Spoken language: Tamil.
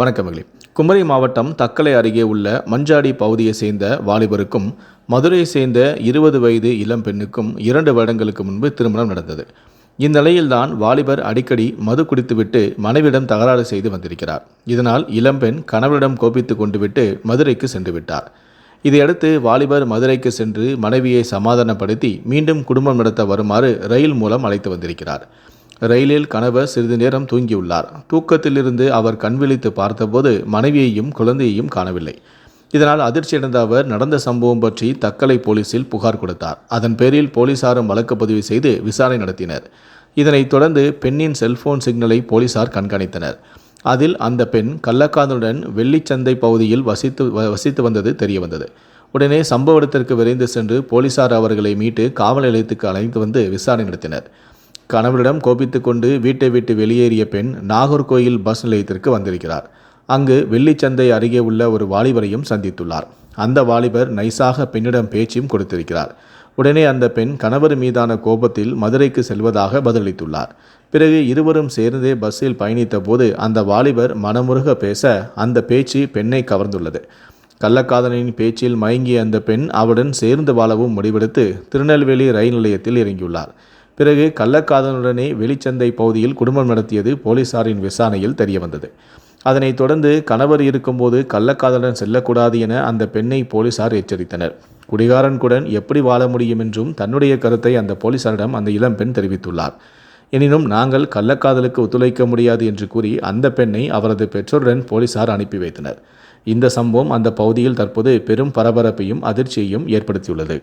வணக்கமகளே குமரி மாவட்டம் தக்கலை அருகே உள்ள மஞ்சாடி பகுதியை சேர்ந்த வாலிபருக்கும் மதுரையை சேர்ந்த இருபது வயது இளம் பெண்ணுக்கும் இரண்டு வருடங்களுக்கு முன்பு திருமணம் நடந்தது. இந்நிலையில்தான் வாலிபர் அடிக்கடி மது குடித்துவிட்டு மனைவிடம் தகராறு செய்து வந்திருக்கிறார். இதனால் இளம்பெண் கணவரிடம் கோபித்து கொண்டுவிட்டு மதுரைக்கு சென்று விட்டார். இதையடுத்து வாலிபர் மதுரைக்கு சென்று மனைவியை சமாதானப்படுத்தி மீண்டும் குடும்பம் நடத்த வருமாறு ரயில் மூலம் அழைத்து வந்திருக்கிறார். ரயிலில் கணவர் சிறிது நேரம் தூங்கியுள்ளார். தூக்கத்திலிருந்து அவர் கண்விழித்து பார்த்தபோது மனைவியையும் குழந்தையையும் காணவில்லை. இதனால் அதிர்ச்சியடைந்த அவர் நடந்த சம்பவம் பற்றி தக்கலை போலீசில் புகார் கொடுத்தார். அதன் பேரில் போலீசாரும் வழக்கு பதிவு செய்து விசாரணை நடத்தினர். இதனைத் தொடர்ந்து பெண்ணின் செல்போன் சிக்னலை போலீசார் கண்காணித்தனர். அதில் அந்த பெண் கள்ளக்காதலுடன் வெள்ளிச்சந்தை பகுதியில் வசித்து வ- வசித்து வந்தது தெரியவந்தது. உடனே சம்பவ இடத்திற்கு விரைந்து சென்று போலீசார் அவர்களை மீட்டு காவல் நிலையத்துக்கு அழைத்து வந்து விசாரணை நடத்தினர். கணவரிடம் கோபித்துக்கொண்டு வீட்டை விட்டு வெளியேறிய பெண் நாகர்கோயில் பஸ் நிலையத்திற்கு வந்திருக்கிறார். அங்கு வெள்ளிச்சந்தை அருகே உள்ள ஒரு வாலிபரையும் சந்தித்துள்ளார். அந்த வாலிபர் நைசாக பெண்ணிடம் பேச்சும் கொடுத்திருக்கிறார். உடனே அந்த பெண் கணவர் மீதான கோபத்தில் மதுரைக்கு செல்வதாக பதிலளித்துள்ளார். பிறகு இருவரும் சேர்ந்தே பஸ்ஸில் பயணித்த போது அந்த வாலிபர் மனமுருக பேச அந்த பேச்சு பெண்ணை கவர்ந்துள்ளது. கள்ளக்காதலனின் பேச்சில் மயங்கிய அந்த பெண் அவருடன் சேர்ந்து வாழவும் முடிவெடுத்து திருநெல்வேலி ரயில் நிலையத்தில் இறங்கியுள்ளார். பிறகு கள்ளக்காதலனுடனே வெளிச்சந்தை பகுதியில் குடும்பம் நடத்தியது போலீசாரின் விசாரணையில் தெரியவந்தது. அதனைத் தொடர்ந்து கணவர் இருக்கும்போது கள்ளக்காதலன் செல்லக்கூடாது என அந்த பெண்ணை போலீசார் எச்சரித்தனர். குடிகாரன்குடன் எப்படி வாழ முடியும் என்றும் தன்னுடைய கருத்தை அந்த போலீசாரிடம் அந்த இளம்பெண் தெரிவித்துள்ளார். எனினும் நாங்கள் கள்ளக்காதலுக்கு ஒத்துழைக்க முடியாது என்று கூறி அந்த பெண்ணை அவரது பெற்றோருடன் போலீசார் அனுப்பி வைத்தனர். இந்த சம்பவம் அந்த பகுதியில் தற்போது பெரும் பரபரப்பையும் அதிர்ச்சியையும் ஏற்படுத்தியுள்ளது.